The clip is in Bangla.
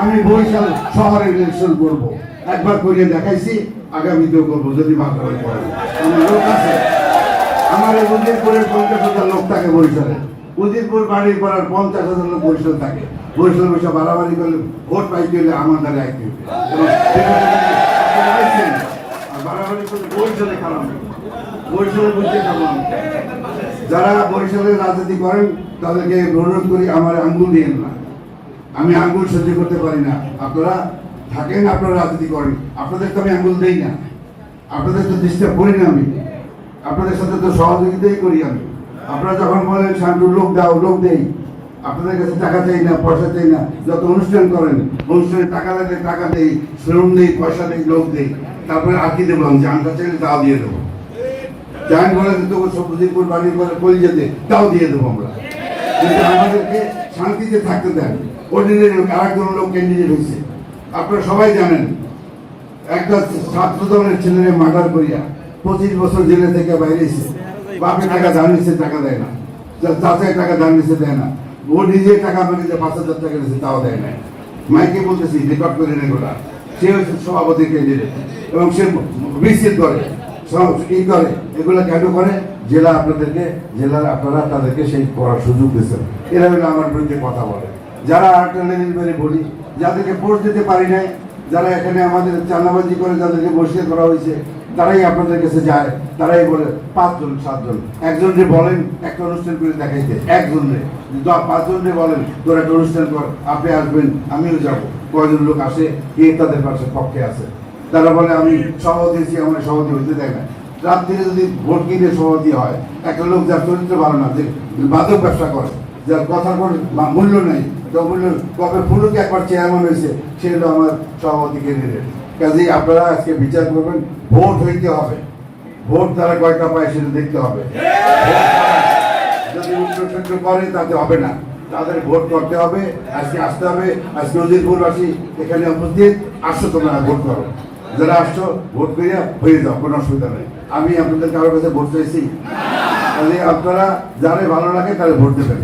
আমি বরিশাল শহরের ইলেকশন করব একবার করিয়ে দেখাইছি আগামীতেও করব যদি মাথা আমার লোক আছে আমার এই মন্দিরপুরের পঞ্চাশ হাজার লোক থাকে বরিশালে। উজিরপুর বাড়ি করার পঞ্চাশ হাজার লোক বরিশাল থাকে। বরিশাল বসে বাড়াবাড়ি করলে ভোট পাইতে হলে আমার দ্বারা বাড়াবাড়ি করলে যারা বরিশালে রাজনীতি করেন, তাদেরকে অনুরোধ করি, আমার আঙ্গুল দিয়েন না। আমি আঙ্গুল সহ্য করতে পারি না। আপনারা থাকেন, আপনারা রাজনীতি করেন। আপনাদের তো আমি আঙ্গুল দিই না। আপনাদের তো ডিস্টার্ব করি না আমি। আপনাদের সাথে তো সহযোগিতাই করি আমি। আপনারা যখন বলেন শান্ত লোক দাও, লোক দেই, আপনাদের কাছে টাকা চাই না, পয়সা চাই না, যত অনুষ্ঠান করেন, অনুষ্ঠানে টাকা লাগলে টাকা দেই, শ্রম দেই, পয়সা দেই, লোক দেই। তারপরে আর কি দেবো আমি? জানটা চাইলে তাও দিয়ে দেবো। জান বলে তো সবজিপুর বাড়ি করে কলি যেতে তাও দিয়ে দেবো আমরা। কিন্তু আমাদেরকে শান্তিতে থাকতে দেন। অর্ডিনারি লোক লোক ক্যান্ডিডেট হয়েছে আপনারা সবাই জানেন, একটা ছাত্র দলের ছেলেরে মার্ডার করিয়া পঁচিশ বছর জেলে থেকে বাইরে এসে বাপে টাকা ধার নিচ্ছে টাকা দেয় না। চাচায় টাকা ধার নিচ্ছে দেয় না। ও নিজে টাকা আমাকে যে পাঁচ হাজার টাকা নিচ্ছে তাও দেয় না। মাইকে বলতেছি রেকর্ড করে রেগুলার সে হচ্ছে সভাপতি ক্যান্ডিডেট এবং সে বিসিট করে কি করে, এগুলো কেন করে? জেলা আপনাদেরকে, জেলার আপনারা তাদেরকে সেই করার সুযোগ দিচ্ছেন এরা হলো আমার বিরুদ্ধে কথা বলে। যারা আরেকটা লেভেল মেরে বলি, যাদেরকে ভোট দিতে পারি নাই, যারা এখানে আমাদের চাঁদাবাজি করে, যাদেরকে বসিয়ে করা হয়েছে তারাই আপনাদের কাছে যায়, তারাই বলে, পাঁচজন, সাতজন। একজন যে বলেন, একটা অনুষ্ঠান করে দেখাইতে। একজন রে। পাঁচজন রে বলেন, তোর একটা অনুষ্ঠান কর, আপনি আসবেন, আমিও যাব। কয়জন লোক আসে, কে তাদের পাশে পক্ষে আছে? তারা বলে, আমি সভাপতি আমার সভাপতি হইতে দেয় না। রাত্রিরে যদি ভোট কিনে সভাপতি হয়, একটা লোক যার চরিত্র ভালো না, যে বাদক ব্যবসা করে, যার কথার কোনো মূল্য নেই, তো মূল্য কবে ফুলুক একবার চেয়ারম্যান হয়েছে, সে হলো আমার সভাপতি ক্যান্ডিডেট কাজেই আপনারা আজকে বিচার করবেন, ভোট হইতে হবে। ভোট তারা কয়টা পায় সেটা দেখতে হবে। যদি উত্তর করে, তাতে হবে না। তাদের ভোট করতে হবে, আজকে আসতে হবে। আজকে নদীরপুরবাসী এখানে উপস্থিত আসছো তোমরা, ভোট করো। যারা আসছো, ভোট করিয়া হয়ে যাও, কোনো অসুবিধা নেই। আমি আপনাদের কারোর কাছে ভোট চাইছি। আপনারা যারে ভালো লাগে তাহলে ভোট দেবেন।